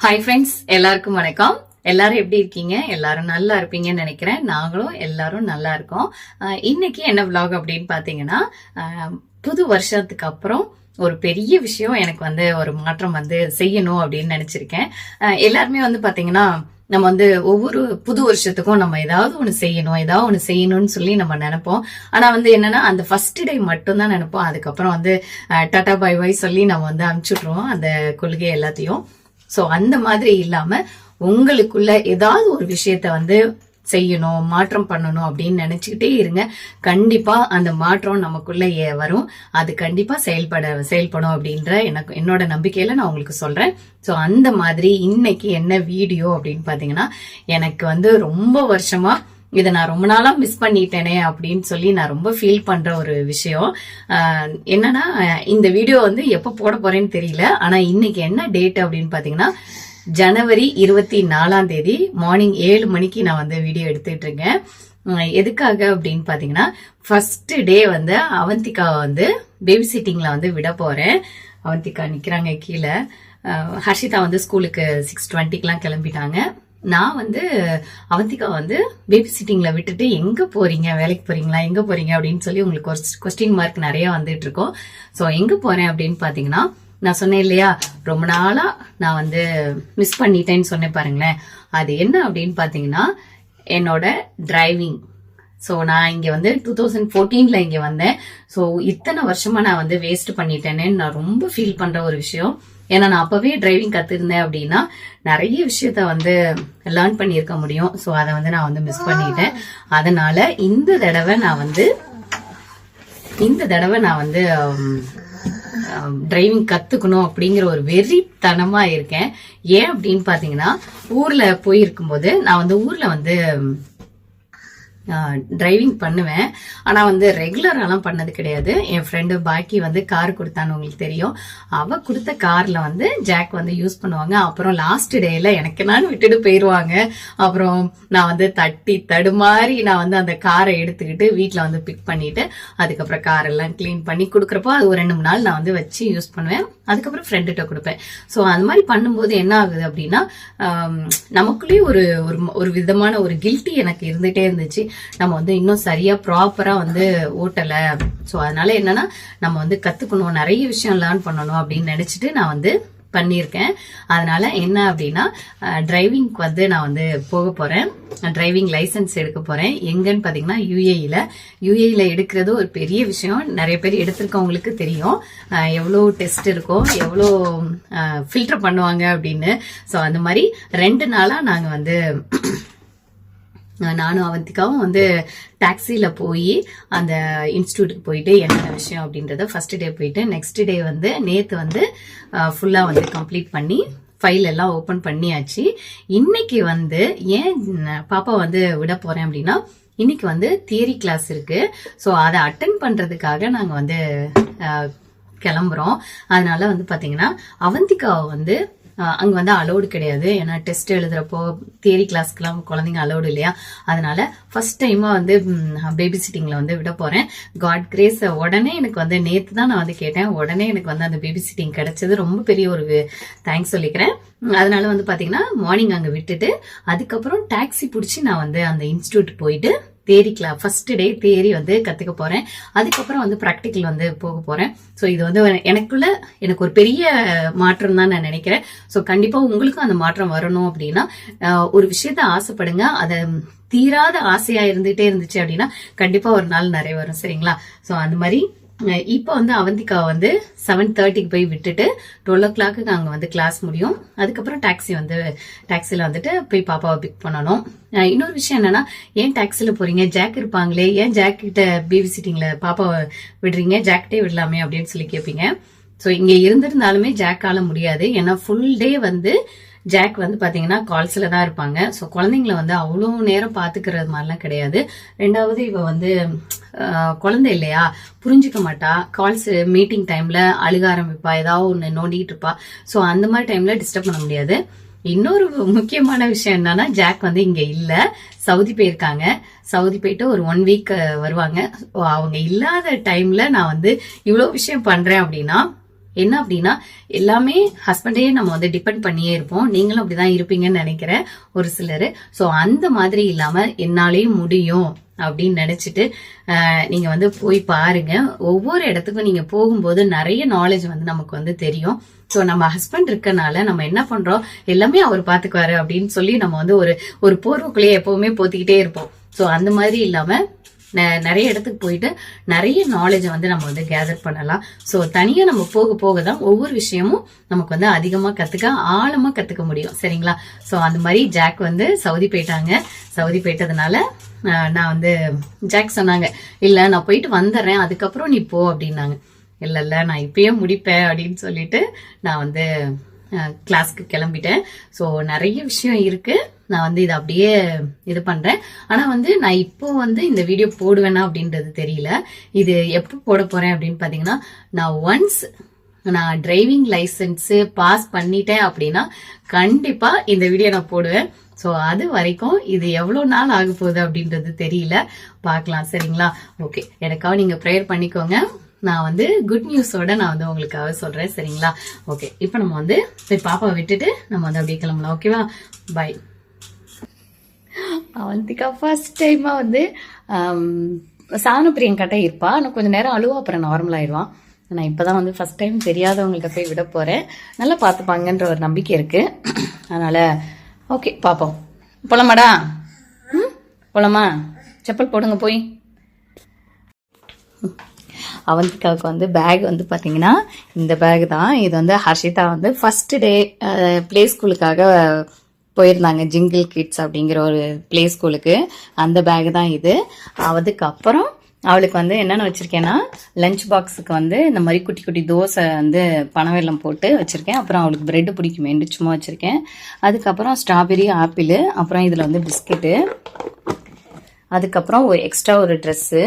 Hi friends எல்லாருக்கும் வணக்கம். எல்லாரும் எப்படி இருக்கீங்க? எல்லாரும் நல்லா இருப்பீங்கன்னு நினைக்கிறேன். நாங்களும் எல்லாரும் நல்லா இருக்கோம். இன்னைக்கு என்ன விளாக் அப்படின்னு பார்த்தீங்கன்னா புது வருஷத்துக்கு அப்புறம் ஒரு பெரிய விஷயம் எனக்கு வந்து ஒரு மாற்றம் வந்து செய்யணும் அப்படின்னு நினைச்சிருக்கேன். எல்லாருமே வந்து பாத்தீங்கன்னா நம்ம வந்து ஒவ்வொரு புது வருஷத்துக்கும் நம்ம ஏதாவது ஒன்று செய்யணும் ஏதாவது ஒன்று செய்யணும்னு சொல்லி நம்ம நினைப்போம். ஆனால் வந்து என்னன்னா அந்த ஃபர்ஸ்ட் டே மட்டும்தான் நினைப்போம். அதுக்கப்புறம் வந்து டாட்டா டாடா பை பை சொல்லி நம்ம வந்து அனுப்பிச்சுட்ருவோம் அந்த கொள்கை எல்லாத்தையும். சோ அந்த மாதிரி இல்லாம உங்களுக்குள்ள ஏதாவது ஒரு விஷயத்த வந்து செய்யணும் மாற்றம் பண்ணணும் அப்படின்னு நினைச்சுக்கிட்டே இருங்க. கண்டிப்பா அந்த மாற்றம் நமக்குள்ள வரும். அது கண்டிப்பா செயல்பட செயல்படும் அப்படின்ற எனக்கு என்னோட நம்பிக்கையில நான் உங்களுக்கு சொல்றேன். ஸோ அந்த மாதிரி இன்னைக்கு என்ன வீடியோ அப்படின்னு பாத்தீங்கன்னா எனக்கு வந்து ரொம்ப வருஷமா இதை நான் ரொம்ப நாளா மிஸ் பண்ணிட்டேனே அப்படின்னு சொல்லி நான் ரொம்ப ஃபீல் பண்ற ஒரு விஷயம். என்னன்னா இந்த வீடியோ வந்து எப்போ போட போறேன்னு தெரியல. ஆனா இன்னைக்கு என்ன டேட் அப்படின்னு பாத்தீங்கன்னா ஜனவரி இருபத்தி நாலாம் தேதி மார்னிங் ஏழு மணிக்கு நான் வந்து வீடியோ எடுத்துட்டு இருக்கேன். எதுக்காக அப்படின்னு பாத்தீங்கன்னா ஃபர்ஸ்ட் டே வந்து அவந்திகாவை வந்து பேபி சிட்டிங்ல வந்து விட போறேன். அவந்திகா நிக்கிறாங்க கீழே. ஹர்ஷிதா வந்து ஸ்கூலுக்கு சிக்ஸ் டுவெண்ட்டிக்கெலாம் கிளம்பிட்டாங்க. நான் வந்து அவந்திகா வந்து பேபி சிட்டிங்கில் விட்டுட்டு எங்கே போகிறீங்க வேலைக்கு போகிறீங்களா எங்கே போகிறீங்க அப்படின்னு சொல்லி உங்களுக்கு கொஸ்டின் மார்க் நிறையா வந்துட்டு இருக்கோம். ஸோ எங்கே போகிறேன் அப்படின்னு பார்த்தீங்கன்னா நான் சொன்னேன் இல்லையா ரொம்ப நாளாக நான் வந்து மிஸ் பண்ணிட்டேன்னு சொன்னேன் பாருங்களேன். அது என்ன அப்படின்னு பார்த்தீங்கன்னா என்னோட டிரைவிங் ஸோ நான் இங்கே வந்து டூ தௌசண்ட் ஃபோர்டீனில் இங்கே வந்தேன். ஸோ இத்தனை வருஷமாக நான் வந்து வேஸ்ட் பண்ணிட்டேனே நான் ரொம்ப ஃபீல் பண்ணுற ஒரு விஷயம். ஏன்னா நான் அப்பவே டிரைவிங் கத்துருந்தேன் அப்படின்னா நிறைய விஷயத்த வந்து லேர்ன் பண்ணியிருக்க முடியும். ஸோ அதை வந்து நான் வந்து மிஸ் பண்ணிட்டேன். அதனால இந்த தடவை நான் வந்து இந்த தடவை நான் வந்து டிரைவிங் கத்துக்கணும் அப்படிங்கிற ஒரு வெறித்தனமா இருக்கேன். ஏன் அப்படின்னு பாத்தீங்கன்னா ஊர்ல போயிருக்கும்போது நான் வந்து ஊர்ல வந்து டிரைவிங் பண்ணுவேன். ஆனால் வந்து ரெகுலராலாம் பண்ணது கிடையாது. என் ஃப்ரெண்டு பாக்கி வந்து கார் கொடுத்தான்னு உங்களுக்கு தெரியும். அவள் கொடுத்த காரில் வந்து ஜாக் வந்து யூஸ் பண்ணுவாங்க. அப்புறம் லாஸ்ட் டேயில் எனக்கு நான் விட்டுட்டு போயிடுவாங்க அப்புறம் நான் வந்து தட்டி தடுமாறி நான் வந்து அந்த காரை எடுத்துக்கிட்டு வீட்டில் வந்து பிக் பண்ணிட்டு அதுக்கப்புறம் காரெல்லாம் க்ளீன் பண்ணி கொடுக்குறப்போ அது ஒரு ரெண்டு மூணு நாள் நான் வந்து வச்சு யூஸ் பண்ணுவேன். அதுக்கப்புறம் ஃப்ரெண்டுகிட்ட கொடுப்பேன். ஸோ அது மாதிரி பண்ணும்போது என்ன ஆகுது அப்படின்னா நமக்குள்ளேயே ஒரு ஒரு விதமான ஒரு கில்ட்டி எனக்கு இருந்துகிட்டே இருந்துச்சு. நம்ம வந்து இன்னும் சரியா ப்ராப்பரா வந்து ஓட்டல. ஸோ அதனால என்னன்னா நம்ம வந்து கத்துக்கணும். நிறைய விஷயம் லேர்ன் பண்ணணும் அப்படின்னு நினைச்சிட்டு நான் வந்து பண்ணியிருக்கேன். அதனால என்ன அப்படின்னா டிரைவிங்க்கு வந்து நான் வந்து போக போறேன். டிரைவிங் லைசென்ஸ் எடுக்க போறேன். எங்கன்னு பாத்தீங்கன்னா யூஏஇல யூஏஇல எடுக்கிறது ஒரு பெரிய விஷயம். நிறைய பேர் எடுத்திருக்கவங்களுக்கு தெரியும். எவ்வளோ டெஸ்ட் இருக்கும் எவ்வளோ ஃபில்டர் பண்ணுவாங்க அப்படின்னு. ஸோ அந்த மாதிரி ரெண்டு நாளா நாங்கள் வந்து நானும் அவந்திக்காவும் வந்து டாக்ஸியில் போய் அந்த இன்ஸ்டியூட்டுக்கு போயிட்டு என்னென்ன விஷயம் அப்படின்றத ஃபர்ஸ்ட் டே போயிட்டு நெக்ஸ்ட் டே வந்து நேற்று வந்து ஃபுல்லாக வந்து கம்ப்ளீட் பண்ணி ஃபைல் எல்லாம் ஓப்பன் பண்ணியாச்சு. இன்னைக்கு வந்து ஏன் பாப்பா வந்து விட போகிறேன் அப்படின்னா இன்னைக்கு வந்து தியரி கிளாஸ் இருக்கு. ஸோ அதை அட்டன் பண்ணுறதுக்காக நாங்கள் வந்து கிளம்புறோம். அதனால வந்து பார்த்தீங்கன்னா அவந்திகாவை வந்து அங்கே வந்து அலோடு கிடையாது. ஏன்னா டெஸ்ட் எழுதுறப்போ தியரி கிளாஸ்க்குலாம் குழந்தைங்க அலோடு இல்லையா? அதனால ஃபர்ஸ்ட் டைமாக வந்து பேபி சிட்டிங்கில் வந்து விட போகிறேன் காட் கிரேஸ் உடனே எனக்கு வந்து நேற்று தான் நான் வந்து கேட்டேன். உடனே எனக்கு வந்து அந்த பேபி சிட்டிங் கிடைச்சது. ரொம்ப பெரிய ஒரு தேங்க்ஸ் சொல்லிக்கிறேன். அதனால வந்து பார்த்தீங்கன்னா மார்னிங் அங்கே விட்டுட்டு அதுக்கப்புறம் டாக்ஸி பிடிச்சி நான் வந்து அந்த இன்ஸ்டியூட் போயிட்டு தேரி கிளா ஃபர்ஸ்ட் டே தேரி வந்து கற்றுக்க போகிறேன் அதுக்கப்புறம் வந்து ப்ராக்டிக்கல் வந்து போக போகிறேன் ஸோ இது வந்து எனக்குள்ள எனக்கு ஒரு பெரிய மாற்றம் தான் நான் நினைக்கிறேன். ஸோ கண்டிப்பாக உங்களுக்கும் அந்த மாற்றம் வரணும் அப்படின்னா ஒரு விஷயத்த ஆசைப்படுங்க. அதை தீராத ஆசையாக இருந்துகிட்டே இருந்துச்சு அப்படின்னா கண்டிப்பாக ஒரு நாள் நிறைய வரும். சரிங்களா? ஸோ அந்த மாதிரி இப்போ வந்து அவந்திகா வந்து செவன் தேர்ட்டிக்கு போய் விட்டுட்டு டுவெல் ஓ கிளாக்கு அங்கே வந்து கிளாஸ் முடியும். அதுக்கப்புறம் டாக்ஸி வந்து டாக்ஸியில் வந்துட்டு போய் பாப்பாவை பிக் பண்ணணும். இன்னொரு விஷயம் என்னன்னா ஏன் டாக்ஸியில் போறீங்க? ஜாக் இருப்பாங்களே ஏன் ஜாக் கிட்ட பேபி பாப்பாவை விடுறீங்க? ஜாக்கிட்டே விடலாமே அப்படின்னு சொல்லி கேட்பீங்க ஸோ இங்கே இருந்திருந்தாலுமே ஜாக்கால முடியாது. ஏன்னா ஃபுல் டே வந்து ஜாக் வந்து பார்த்தீங்கன்னா கால்ஸில் தான் இருப்பாங்க. ஸோ குழந்தைங்கள வந்து அவ்வளோ நேரம் பார்த்துக்கிறது மாதிரிலாம் கிடையாது. ரெண்டாவது இவ வந்து குழந்தை இல்லையா? புரிஞ்சுக்க மாட்டா. கால்ஸ் மீட்டிங் டைமில் அழுக ஆரம்பிப்பா. ஏதாவது ஒன்று நோண்டிகிட்டு இருப்பா. ஸோ அந்த மாதிரி டைமில் டிஸ்டர்ப் பண்ண முடியாது. இன்னொரு முக்கியமான விஷயம் என்னன்னா ஜாக் வந்து இங்க இல்ல. சவுதி போயிருக்காங்க. சவுதி போயிட்டு ஒரு ஒன் வீக் வருவாங்க. அவங்க இல்லாத டைம்ல நான் வந்து இவ்வளோ விஷயம் பண்றேன் அப்படின்னா என்ன அப்படின்னா எல்லாமே ஹஸ்பண்டே நம்ம வந்து டிபெண்ட் பண்ணியே இருப்போம். நீங்களும் அப்படிதான் இருப்பீங்கன்னு நினைக்கிறேன் ஒரு சிலர். ஸோ அந்த மாதிரி இல்லாம என்னாலேயும் முடியும் அப்படின்னு நினைச்சிட்டு நீங்க வந்து போய் பாருங்க. ஒவ்வொரு இடத்துக்கும் நீங்க போகும்போது நிறைய நாலேஜ் வந்து நமக்கு வந்து தெரியும். ஸோ நம்ம ஹஸ்பண்ட் இருக்கனால நம்ம என்ன பண்றோம்? எல்லாமே அவர் பாத்துக்குவாரு அப்படின்னு சொல்லி நம்ம வந்து ஒரு ஒரு போர்வுக்குள்ளேயே எப்பவுமே போத்திக்கிட்டே இருப்போம். ஸோ அந்த மாதிரி இல்லாம நிறைய இடத்துக்கு போயிட்டு நிறைய நாலேஜை வந்து நம்ம வந்து கேதர் பண்ணலாம். ஸோ தனியாக நம்ம போக போக தான் ஒவ்வொரு விஷயமும் நமக்கு வந்து அதிகமாக கற்றுக்க ஆழமாக கற்றுக்க முடியும். சரிங்களா? ஸோ அந்த மாதிரி ஜாக் வந்து சவுதி போயிட்டாங்க. சவுதி போயிட்டதுனால நான் வந்து ஜாக் சொன்னாங்க இல்லை நான் போயிட்டு வந்துடுறேன் அதுக்கப்புறம் நீ போ அப்படின்னாங்க. இல்லை இல்லை நான் இப்பயே முடிப்பேன் அப்படின்னு சொல்லிட்டு நான் வந்து கிளாஸ்க்கு கிளம்பிட்டேன். ஸோ நிறைய விஷயம் இருக்குது நான் வந்து இதை அப்படியே இது பண்றேன். ஆனா வந்து நான் இப்போ வந்து இந்த வீடியோ போடுவேனா அப்படின்றது தெரியல. இது எப்போ போட போறேன் அப்படின்னு பாத்தீங்கன்னா நான் ஒன்ஸ் நான் டிரைவிங் லைசன்ஸு பாஸ் பண்ணிட்டேன் அப்படின்னா கண்டிப்பா இந்த வீடியோ நான் போடுவேன். ஸோ அது வரைக்கும் இது எவ்வளோ நாள் ஆக போகுது அப்படின்றது தெரியல. பார்க்கலாம் சரிங்களா? ஓகே எனக்காக நீங்கள் ப்ரேயர் பண்ணிக்கோங்க. நான் வந்து குட் நியூஸோட நான் வந்து உங்களுக்காக சொல்கிறேன் சரிங்களா? ஓகே இப்போ நம்ம வந்து போய் பாப்பாவை விட்டுட்டு நம்ம வந்து அப்படியே கிளம்பலாம். ஓகேவா பை அவந்திகா ஃபர்ஸ்ட் டைமாக வந்து சாணப்பிரியங்கிட்ட இருப்பா. ஆனால் கொஞ்சம் நேரம் அழுவா அப்புறம் நார்மல் ஆயிடுவான் நான் இப்போ தான் வந்து ஃபர்ஸ்ட் டைம் தெரியாதவங்கள்ட்ட போய் விட போகிறேன் நல்லா பார்த்துப்பாங்கன்ற ஒரு நம்பிக்கை இருக்குது அதனால் ஓகே பார்ப்போம். போலாமாடா? ம்? போலாமா? செப்பல் போடுங்க போய். அவந்திகாவுக்கு வந்து பேக் வந்து பார்த்தீங்கன்னா இந்த பேக் தான். இது வந்து ஹர்ஷிதா வந்து ஃபஸ்ட்டு டே ப்ளே ஸ்கூலுக்காக போயிருந்தாங்க ஜிங்கிள் கிட்ஸ் அப்படிங்கிற ஒரு ப்ளே ஸ்கூலுக்கு அந்த பேக் தான் இது. அதுக்கப்புறம் அவளுக்கு வந்து என்னென்ன வச்சுருக்கேன்னா லஞ்ச் பாக்ஸுக்கு வந்து இந்த மாதிரி குட்டி குட்டி தோசை வந்து பனவெல்லம் போட்டு வச்சுருக்கேன். அப்புறம் அவளுக்கு ப்ரெட்டு பிடிக்குமேன்னு சும்மா வச்சுருக்கேன். அதுக்கப்புறம் ஸ்ட்ராபெரி ஆப்பிள் அப்புறம் இதில் வந்து பிஸ்கெட்டு அதுக்கப்புறம் ஒரு எக்ஸ்ட்ரா ஒரு ட்ரெஸ்ஸு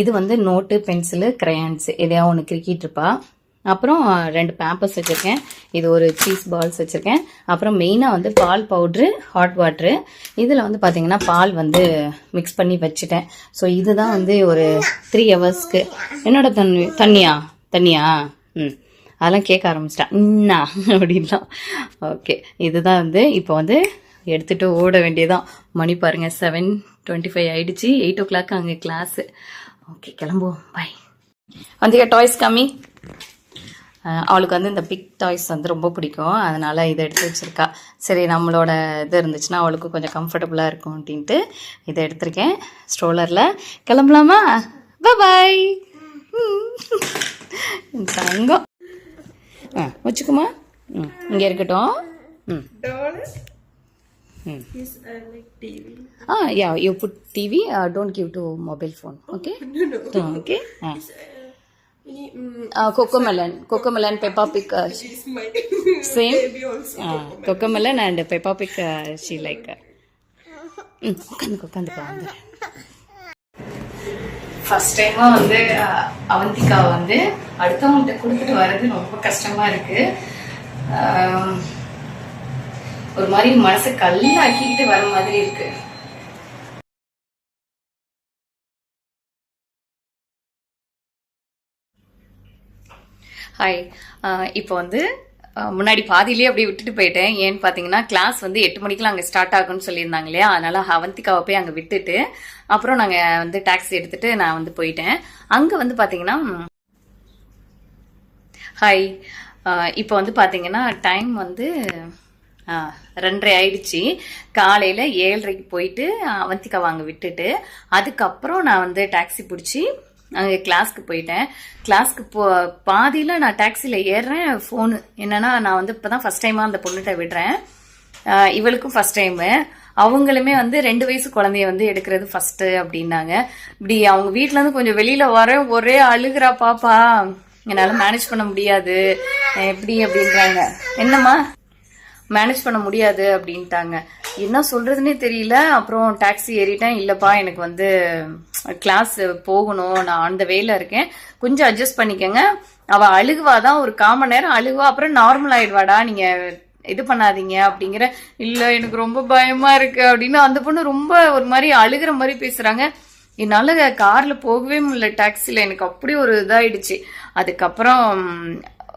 இது வந்து நோட்டு பென்சிலு க்ரையான்ஸு எதையா ஒன்று கிரிக்கிட்டு இருப்பா. அப்புறம் ரெண்டு பேம்பர்ஸ் வச்சுருக்கேன். இது ஒரு சீஸ் பால்ஸ் வச்சுருக்கேன். அப்புறம் மெயினாக வந்து பால் பவுட்ரு ஹாட் வாட்ரு இதில் வந்து பார்த்தீங்கன்னா பால் வந்து மிக்ஸ் பண்ணி வச்சுட்டேன். ஸோ இதுதான் வந்து ஒரு த்ரீ ஹவர்ஸ்க்கு என்னோட தண்ணி தண்ணியா? தண்ணியா? ம். அதெல்லாம் கேட்க ஆரம்பிச்சிட்டேன் இன்னா? அப்படின்லாம். ஓகே இதுதான் வந்து இப்போ வந்து எடுத்துகிட்டு ஓட வேண்டியதான் மணி பாருங்கள் செவன் டுவெண்ட்டி ஃபைவ் ஆகிடுச்சி எயிட் ஓ கிளாக் அங்கே கிளாஸு ஓகே கிளம்புவோம். பாய் வந்தியா டாய்ஸ் கம்மி அவளுக்கு வந்து இந்த பிக் டாய்ஸ் வந்து ரொம்ப பிடிக்கும். அதனால இதை எடுத்து வச்சிருக்கா. சரி நம்மளோட இது இருந்துச்சுன்னா அவளுக்கு கொஞ்சம் கம்ஃபர்டபுளாக இருக்கும் அப்படின்ட்டு இதை எடுத்திருக்கேன். ஸ்ட்ரோலரில் கிளம்பலாமா? பாய் தங்கம். ஆ வச்சுக்குமா? ம் இங்கே இருக்கட்டும். ம். Ah, yeah, you put TV, uh, don't give to mobile phone, okay? No, no. Okay? Ah. Ini, mm, Uh, Cocomelon, Cocomelon, Peppa Pig, uh, it's my same? baby also. Ah, Cocomelon and Peppa Pig, uh, she like. Uh, ம் உட்காந்து உட்காந்துக்கோ வந்து first டைமாக வந்து அவந்திகா வந்து அடுத்தவங்கள்ட்ட கொடுத்துட்டு வர்றது ரொம்ப கஷ்டமா இருக்கு ஆம், ஒரு மாதிரி மனசு கல்லாக்கிட்டு வர மாதிரி இருக்கு ஹாய் இப்போ வந்து முன்னாடி பாதியிலேயே அப்படியே விட்டுட்டு போயிட்டேன். ஏன்னு பார்த்தீங்கன்னா கிளாஸ் வந்து எட்டு மணிக்கெலாம் அங்கே ஸ்டார்ட் ஆகும்னு சொல்லியிருந்தாங்க இல்லையா? அதனால் அவந்திக்காவை போய் அங்கே விட்டுட்டு அப்புறம் நாங்கள் வந்து டாக்ஸி எடுத்துகிட்டு நான் வந்து போயிட்டேன். அங்கே வந்து பார்த்தீங்கன்னா ஹாய் இப்போ வந்து பார்த்தீங்கன்னா டைம் வந்து ரெண்டரை ஆயிடுச்சு. காலையில் ஏழரைக்கு போயிட்டு அவந்திக்காவை அங்கே விட்டுட்டு அதுக்கப்புறம் நான் வந்து டாக்ஸி பிடிச்சி அங்கே கிளாஸ்க்கு போயிட்டேன். கிளாஸ்க்கு போ பாதியில் நான் டாக்ஸியில் ஏறுறேன். ஃபோனு என்னென்னா நான் வந்து இப்போ தான் ஃபஸ்ட் டைமாக அந்த பொண்ணுகிட்ட விடுறேன். இவளுக்கும் ஃபர்ஸ்ட் டைமு அவங்களுமே வந்து ரெண்டு வயசு குழந்தைய வந்து எடுக்கிறது ஃபஸ்ட்டு அப்படின்னாங்க. இப்படி அவங்க வீட்டிலேருந்து கொஞ்சம் வெளியில் வர ஒரே அழுகுறா பாப்பா. என்னால் மேனேஜ் பண்ண முடியாது. எப்படி அப்படின்றாங்க. என்னம்மா? மேனேஜ் பண்ண முடியாது அப்படின்ட்டாங்க. என்ன சொல்கிறதுனே தெரியல. அப்புறம் டாக்ஸி ஏறிட்டேன். இல்லைப்பா எனக்கு வந்து கிளாஸ் போகணும். நான் அந்த வேல இருக்கேன். கொஞ்சம் அட்ஜஸ்ட் பண்ணிக்கோங்க. அவ அழுகுவாதான் ஒரு காமன் நேரம் அழுகுவா அப்புறம் நார்மல் ஆயிடுவாடா. நீங்க இது பண்ணாதீங்க அப்படிங்கிற இல்ல எனக்கு ரொம்ப பயமா இருக்கு அப்படின்னு அந்த பொண்ணு ரொம்ப ஒரு மாதிரி அழுகுற மாதிரி பேசுறாங்க. என்னால கார்ல போகவே முடியல. டாக்ஸில எனக்கு அப்படி ஒரு இதாயிடுச்சு. அதுக்கப்புறம்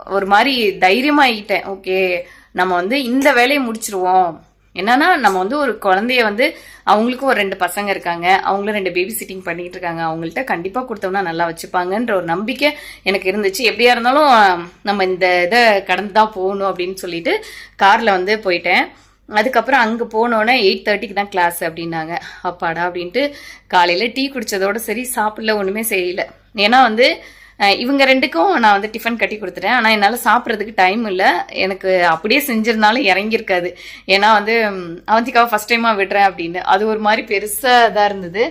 ஒரு மாதிரி தைரியமாயிட்டேன். ஓகே நம்ம வந்து இந்த வேலையை முடிச்சிருவோம். என்னன்னா நம்ம வந்து ஒரு குழந்தைய வந்து அவங்களுக்கும் ஒரு ரெண்டு பசங்க இருக்காங்க. அவங்களும் ரெண்டு பேபி சிட்டிங் பண்ணிட்டு இருக்காங்க. அவங்கள்ட்ட கண்டிப்பா கொடுத்தோம்னா நல்லா வச்சுப்பாங்கன்ற ஒரு நம்பிக்கை எனக்கு இருந்துச்சு. எப்படியா இருந்தாலும் நம்ம இந்த இதை கடந்து தான் போகணும் அப்படின்னு சொல்லிட்டு கார்ல வந்து போயிட்டேன். அதுக்கப்புறம் அங்கே போனோன்னே எயிட் தேர்ட்டிக்கு தான் கிளாஸ் அப்படின்னாங்க. அப்பாடா அப்படின்ட்டு காலையில் டீ குடித்ததோட சரி சாப்பிடல ஒன்றுமே செய்யல. ஏன்னா வந்து இவங்க ரெண்டுக்கும் நான் வந்து டிஃபன் கட்டி கொடுத்துட்டேன். ஆனால் என்னால் சாப்பிட்றதுக்கு டைம் இல்லை. எனக்கு அப்படியே செஞ்சிருந்தாலும் இறங்கியிருக்காது. ஏன்னா வந்து அவந்திக்காவை ஃபஸ்ட் டைமாக விடுறேன் அப்படின்னு. அது ஒரு மாதிரி பெருசாக இதாக இருந்தது.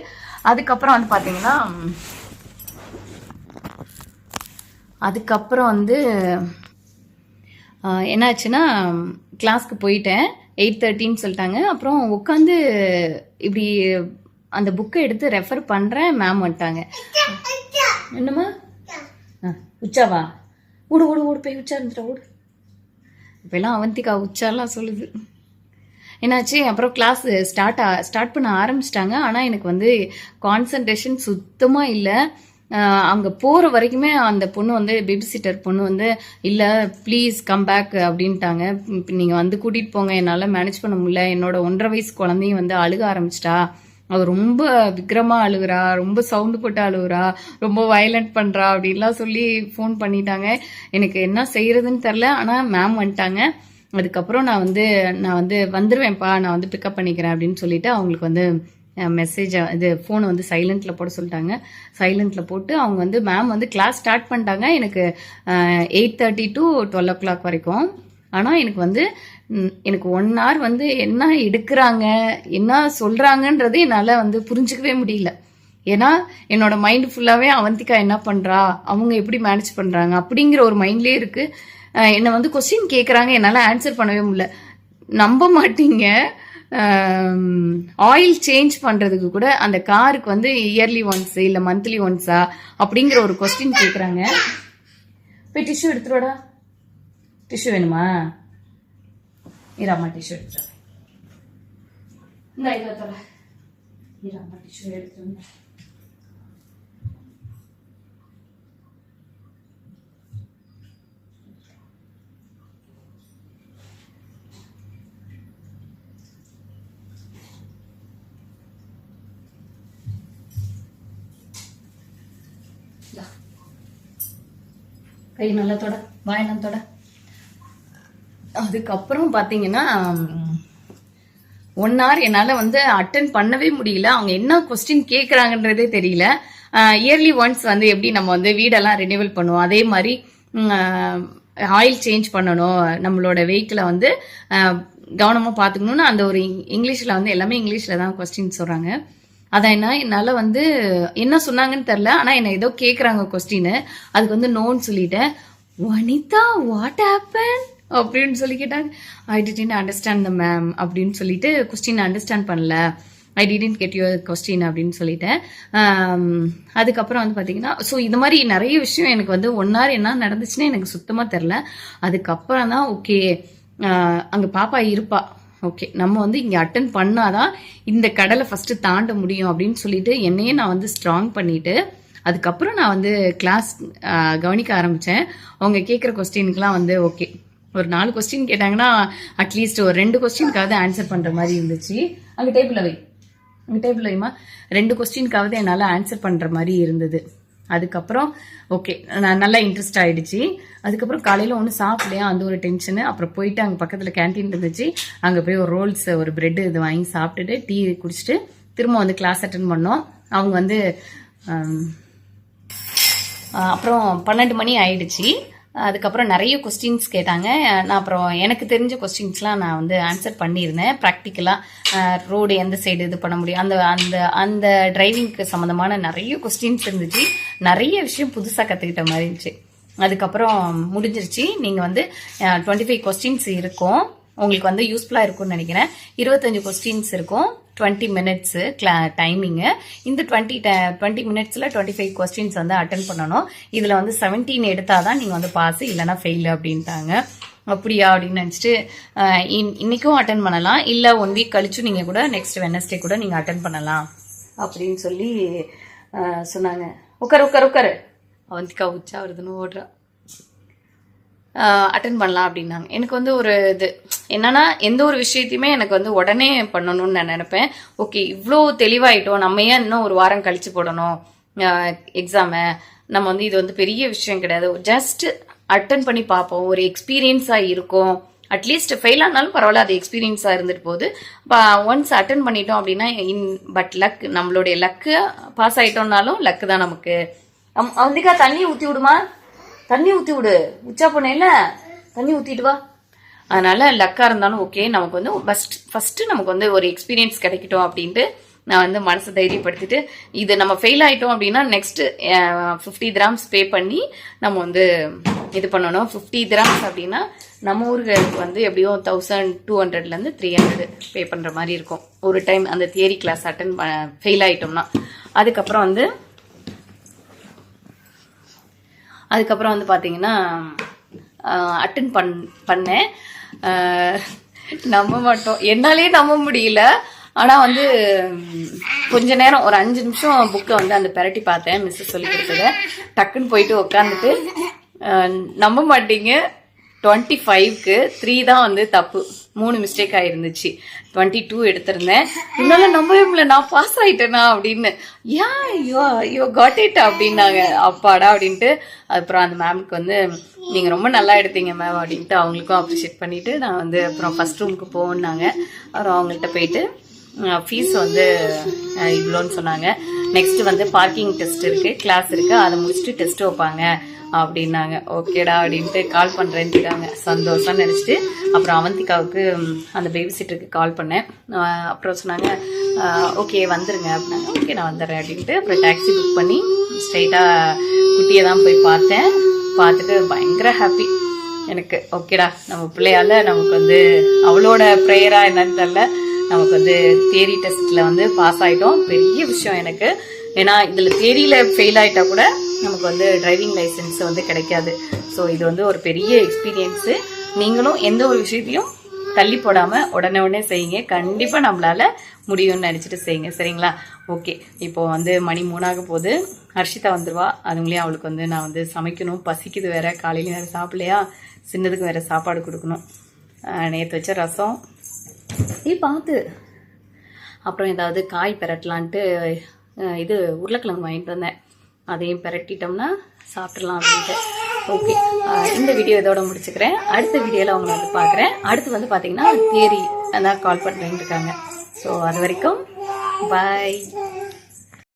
அதுக்கப்புறம் வந்து பார்த்தீங்கன்னா அதுக்கப்புறம் வந்து என்னாச்சுன்னா கிளாஸ்க்கு போயிட்டேன். எயிட் தேர்ட்டின்னு சொல்லிட்டாங்க. அப்புறம் உட்காந்து இப்படி அந்த புக்கை எடுத்து ரெஃபர் பண்ணுறேன் மேம் வந்துட்டாங்க. என்னம்மா? உச்சாவா? ஓடு ஓடு ஓடு போய் உச்சா இருந்துட்டா ஓடு. இப்போல்லாம் அவந்திகா உச்சாலாம் சொல்லுது. என்னாச்சு? அப்புறம் கிளாஸ் ஸ்டார்ட் ஸ்டார்ட் பண்ண ஆரம்பிச்சிட்டாங்க. ஆனால் எனக்கு வந்து கான்சன்ட்ரேஷன் சுத்தமாக இல்லை. அங்கே போகிற வரைக்குமே அந்த பொண்ணு வந்து பேபி சிட்டர் பொண்ணு வந்து இல்லை ப்ளீஸ் கம் பேக் அப்படின்ட்டாங்க. நீங்கள் வந்து கூட்டிகிட்டு போங்க. என்னால் மேனேஜ் பண்ண முடியல. என்னோட ஒன்றரை வயசு குழந்தையும் வந்து அழுக ஆரம்பிச்சிட்டா. அவ ரொம்ப விக்ரமா அழுகுறா ரொம்ப சவுண்டு போட்டு அழுகுறா ரொம்ப வயலண்ட் பண்றா அப்படின்லாம் சொல்லி ஃபோன் பண்ணிட்டாங்க. எனக்கு என்ன செய்யறதுன்னு தெரில ஆனால் மேம் வந்துட்டாங்க. அதுக்கப்புறம் நான் வந்து நான் வந்து வந்துருவேன்ப்பா நான் வந்து பிக்கப் பண்ணிக்கிறேன் அப்படின்னு சொல்லிட்டு அவங்களுக்கு வந்து மெசேஜ் இது ஃபோனை வந்து சைலண்ட்டில் போட சொல்லிட்டாங்க. சைலண்ட்டில் போட்டு அவங்க வந்து மேம் வந்து கிளாஸ் ஸ்டார்ட் பண்ணிட்டாங்க. எனக்கு eight thirty to twelve o'clock வரைக்கும். ஆனால் எனக்கு வந்து எனக்கு ஒன் ஹவர் வந்து என்ன எடுக்கிறாங்க என்ன சொல்கிறாங்கன்றது என்னால் வந்து புரிஞ்சுக்கவே முடியல. ஏன்னா என்னோட மைண்ட் ஃபுல்லாகவே அவந்திகா என்ன பண்ணுறா அவங்க எப்படி மேனேஜ் பண்ணுறாங்க அப்படிங்கிற ஒரு மைண்ட்லேயே இருக்குது என்னை வந்து கொஸ்டின் கேட்குறாங்க என்னால் ஆன்சர் பண்ணவே முடியல. நம்ப மாட்டீங்க. ஆயில் சேஞ்ச் பண்ணுறதுக்கு கூட அந்த காருக்கு வந்து இயர்லி ஒன்ஸ் இல்லை மந்த்லி ஒன்ஸா அப்படிங்கிற ஒரு கொஸ்டின் கேட்குறாங்க போய் டிஷ்யூ எடுத்துருவாடா டிஷ்யூ வேணுமா? இராமா டிஷ்யூ எடுத்துறேன் இந்த இதை தர இராமா டிஷ்யூ எடுத்து கை நல்லா தொட வாயெல்லாம் தொட. அதுக்கப்புறம் பார்த்தீங்கன்னா ஒன் ஹவர் என்னால் வந்து அட்டன் பண்ணவே முடியல. அவங்க என்ன கொஸ்டின் கேட்குறாங்கன்றதே தெரியல. இயர்லி ஒன்ஸ் வந்து எப்படி நம்ம வந்து வீடெல்லாம் ரினியூவல் பண்ணுவோம்? அதே மாதிரி ஆயில் சேஞ்ச் பண்ணணும். நம்மளோட வெஹிக்கிளை வந்து கவனமாக பார்த்துக்கணும்னு அந்த ஒரு இங்கிலீஷில் வந்து எல்லாமே இங்கிலீஷில் தான் கொஸ்டின் சொல்கிறாங்க அதான் என்ன என்னால் வந்து என்ன சொன்னாங்கன்னு தெரில ஆனால் என்னை ஏதோ கேட்குறாங்க கொஸ்டின் அதுக்கு வந்து நோன்னு சொல்லிட்டேன். வனிதா வாட் ஹேப்பன் அப்படின்னு சொல்லி கேட்டாங்க I didn't understand the ma'am அப்படின்னு சொல்லிட்டு கொஸ்டின் அண்டர்ஸ்டாண்ட் பண்ணல. I didn't get your question அப்படின்னு சொல்லிட்டேன். அதுக்கப்புறம் வந்து பார்த்தீங்கன்னா ஸோ இது மாதிரி நிறைய விஷயம் எனக்கு வந்து ஒன் ஹவர் என்ன நடந்துச்சுன்னு எனக்கு சுத்தமாக தெரில அதுக்கப்புறம் தான் ஓகே அங்கே பாப்பா இருப்பா. ஓகே நம்ம வந்து இங்கே அட்டன் பண்ணாதான் இந்த கடலை ஃபஸ்ட்டு தாண்ட முடியும் அப்படின்னு சொல்லிட்டு என்னையே நான் வந்து ஸ்ட்ராங் பண்ணிட்டு அதுக்கப்புறம் நான் வந்து கிளாஸ் கவனிக்க ஆரம்பித்தேன் அவங்க கேட்குற கொஸ்டினுக்குலாம் வந்து ஓகே ஒரு நாலு கொஸ்டின் கேட்டாங்கன்னா அட்லீஸ்ட் ஒரு ரெண்டு கொஸ்டினுக்காவது ஆன்சர் பண்ணுற மாதிரி இருந்துச்சு. அங்கே டேபிளில் வை. அங்கே டேபிள் வைமா ரெண்டு கொஸ்டினுக்காவது என்னால் ஆன்சர் பண்ணுற மாதிரி இருந்தது. அதுக்கப்புறம் ஓகே நான் நல்லா இன்ட்ரெஸ்ட் ஆகிடுச்சு அதுக்கப்புறம் காலையில் ஒன்றும் சாப்பிடலையா? அந்த ஒரு டென்ஷனு அப்புறம் போயிட்டு அங்கே பக்கத்தில் கேன்டீன் இருந்துச்சு. அங்கே போய் ஒரு ரோல்ஸ் ஒரு பிரெட் இது வாங்கி சாப்பிட்டுட்டு டீ குடிச்சிட்டு திரும்ப வந்து கிளாஸ் அட்டன் பண்ணோம். அவங்க வந்து அப்புறம் பன்னெண்டு மணி ஆயிடுச்சு. அதுக்கப்புறம் நிறைய கொஸ்டின்ஸ் கேட்டாங்க. நான் அப்புறம் எனக்கு தெரிஞ்ச கொஸ்டின்ஸ்லாம் நான் வந்து ஆன்சர் பண்ணியிருந்தேன். ப்ராக்டிக்கலாக ரோடு எந்த சைடு இது பண்ண முடியும்? அந்த அந்த அந்த டிரைவிங்க்கு சம்மந்தமான நிறைய கொஸ்டின்ஸ் இருந்துச்சு. நிறைய விஷயம் புதுசாக கற்றுக்கிட்ட மாதிரி இருந்துச்சு. அதுக்கப்புறம் முடிஞ்சிருச்சு. நீங்கள் வந்து டுவெண்ட்டி ஃபைவ் கொஸ்டின்ஸ் இருக்கும். உங்களுக்கு வந்து யூஸ்ஃபுல்லாக இருக்கும்னு நினைக்கிறேன். இருபத்தஞ்சு கொஸ்டின்ஸ் இருக்கும். டுவெண்ட்டி மினிட்ஸு கிளா டைமிங்கு இந்த டுவெண்ட்டி டுவெண்ட்டி மினிட்ஸில் டுவெண்ட்டி ஃபைவ் கொஸ்டின்ஸ் வந்து அட்டன் பண்ணணும். இதில் வந்து செவன்டீன் எடுத்தால் தான் நீங்கள் வந்து பாஸ் இல்லைனா ஃபெயில் அப்படின்ட்டாங்க. அப்படியா அப்படின்னு நினச்சிட்டு இன்னைக்கும் அட்டன் பண்ணலாம். இல்லை ஒன் வீக் கழிச்சு நீங்கள் கூட நெக்ஸ்ட் வெனஸ்டே கூட நீங்கள் அட்டன் பண்ணலாம். அப்படின்னு சொல்லி சொன்னாங்க. உட்காரு உட்காரு உட்காரு. அவந்திக்கா உச்சா வருதுன்னு ஓடுறா. அட்டன் பண்ணலாம் அப்படின்னாங்க. எனக்கு வந்து ஒரு இது என்னன்னா எந்த ஒரு விஷயத்தையுமே எனக்கு வந்து உடனே பண்ணணும்னு நான் நினைப்பேன். ஓகே இவ்வளோ தெளிவாயிட்டோம். நம்ம ஏன் இன்னும் ஒரு வாரம் கழிச்சு போடணும்? எக்ஸாமை நம்ம வந்து இது வந்து பெரிய விஷயம் கிடையாது. ஜஸ்ட் அட்டன் பண்ணி பார்ப்போம். ஒரு எக்ஸ்பீரியன்ஸாக இருக்கும். அட்லீஸ்ட் ஃபெயில் ஆனாலும் பரவாயில்ல அது எக்ஸ்பீரியன்ஸாக இருந்துட்டு போகுது. ஒன்ஸ் அட்டன் பண்ணிட்டோம் அப்படின்னா இன் பட் லக் நம்மளுடைய லக்கு பாஸ் ஆகிட்டோம்னாலும் லக்கு தான் நமக்கு. அம்- தண்ணி ஊற்றி விடுமா? தண்ணி ஊற்றி விடு. உச்சா போனேல தண்ணி ஊற்றிட்டு வா. அதனால் லக்காக இருந்தாலும் ஓகே நமக்கு வந்து ஃபஸ்ட் ஃபஸ்ட்டு நமக்கு வந்து ஒரு எக்ஸ்பீரியன்ஸ் கிடைக்கட்டும் அப்படின்ட்டு நான் வந்து மனசை தைரியப்படுத்திட்டு இது நம்ம ஃபெயில் ஆகிட்டோம் அப்படின்னா நெக்ஸ்ட்டு ஃபிஃப்டி கிராம்ஸ் பே பண்ணி நம்ம வந்து இது பண்ணணும். ஃபிஃப்டி கிராம்ஸ் அப்படின்னா நம்ம ஊருக்கு வந்து எப்படியும் தௌசண்ட் டூ ஹண்ட்ரட்லேருந்து த்ரீ ஹண்ட்ரட் பே பண்ணுற மாதிரி இருக்கும். ஒரு டைம் அந்த தியரி கிளாஸ் அட்டன் ஃபெயில் ஆகிட்டோம்னா அதுக்கப்புறம் வந்து அதுக்கப்புறம் வந்து பார்த்தீங்கன்னா அட்டன் பண் பண்ணேன். நம்ப மாட்டோம். என்னாலேயே நம்ப முடியல. ஆனால் வந்து கொஞ்ச நேரம் ஒரு அஞ்சு நிமிஷம் புக்கை வந்து அந்த பெரட்டி பார்த்தேன். மிஸ்ஸஸ் சொல்லி கொடுத்தத. டக்குன்னு போயிட்டு உட்காந்துட்டு நம்ப மாட்டீங்க. டுவெண்ட்டி ஃபைவ்க்கு த்ரீ தான் வந்து தப்பு. மூணு மிஸ்டேக் ஆயிருந்துச்சு. டுவெண்ட்டி டூ எடுத்திருந்தேன் என்னால நம்பவே முடியல நான் பாஸ் ஆயிட்டேனா அப்படின்னு. ஏன் ஐயோ ஐயோ காட் இட் அப்படின்னாங்க. அப்பாடா அப்படின்ட்டு. அப்புறம் அந்த மேம்க்கு வந்து நீங்கள் ரொம்ப நல்லா எடுத்தீங்க மேம் அப்படின்ட்டு அவங்களுக்கும் அப்ரிஷியேட் பண்ணிட்டு நான் வந்து அப்புறம் ஃபர்ஸ்ட் ரூமுக்கு போகணுன்னாங்க அப்புறம் அவங்கள்ட்ட போயிட்டு ஃபீஸ் வந்து இவ்வளோன்னு சொன்னாங்க. நெக்ஸ்ட் வந்து பார்க்கிங் டெஸ்ட் இருக்கு கிளாஸ் இருக்கு அதை முடிச்சுட்டு டெஸ்ட் வைப்பாங்க அப்படின்னாங்க. ஓகேடா அப்படின்ட்டு கால் பண்ணுறேன்ட்டுருக்காங்க சந்தோஷம் நினச்சிட்டு அப்புறம் அவந்திகாவுக்கு அந்த பேபி சிட்டருக்கு கால் பண்ணேன் அப்புறம் சொன்னாங்க ஓகே வந்துருங்க அப்படின்னாங்க. ஓகே நான் வந்துடுறேன் அப்படின்ட்டு அப்புறம் டாக்ஸி புக் பண்ணி ஸ்ட்ரைட்டாக குட்டியை தான் போய் பார்த்தேன். பார்த்துட்டு பயங்கர ஹாப்பி எனக்கு ஓகேடா நம்ம பிள்ளையால நமக்கு வந்து அவளோட ப்ரேயராக என்னன்னு தெரில நமக்கு வந்து தேரி டெஸ்ட்ல வந்து பாஸ் ஆயிட்டோம். பெரிய விஷயம் எனக்கு. ஏன்னா இதுல தேரியில் ஃபெயில் ஆயிட்டா கூட நமக்கு வந்து டிரைவிங் லைசன்ஸ் வந்து கிடைக்காது. ஸோ இது வந்து ஒரு பெரிய எக்ஸ்பீரியன்ஸு நீங்களும் எந்த ஒரு விஷயத்தையும் தள்ளி போடாமல் உடனே உடனே செய்யுங்க. கண்டிப்பாக நம்மளால முடியும்னு நினச்சிட்டு செய்யுங்க. சரிங்களா? ஓகே இப்போ வந்து மணி மூணாக போது ஹர்ஷிதா வந்துடுவா அதுங்களையும் அவளுக்கு வந்து நான் வந்து சமைக்கணும். பசிக்குது வேற. காலையில வேறு சாப்பிடலையா? சின்னதுக்கு வேறு சாப்பாடு கொடுக்கணும். நேற்று வச்ச ரசம். ஏய் பார்த்து. அப்புறம் ஏதாவது காய் பெரட்டலான்ட்டு இது உருளைக்கிழங்கு வாங்கிட்டு வந்தேன். அதையும் பெரட்டிட்டோம்னா சாப்பிட்றலாம் அப்படின்ட்டு. ஓகே இந்த வீடியோ இதோட முடிச்சுக்கிறேன். அடுத்த வீடியோவில் அவங்கள வந்து பார்க்குறேன். அடுத்து வந்து பார்த்தீங்கன்னா தேரி அதான் கால் பண்ணுறேன் இருக்காங்க. ஸோ அது வரைக்கும் பாய்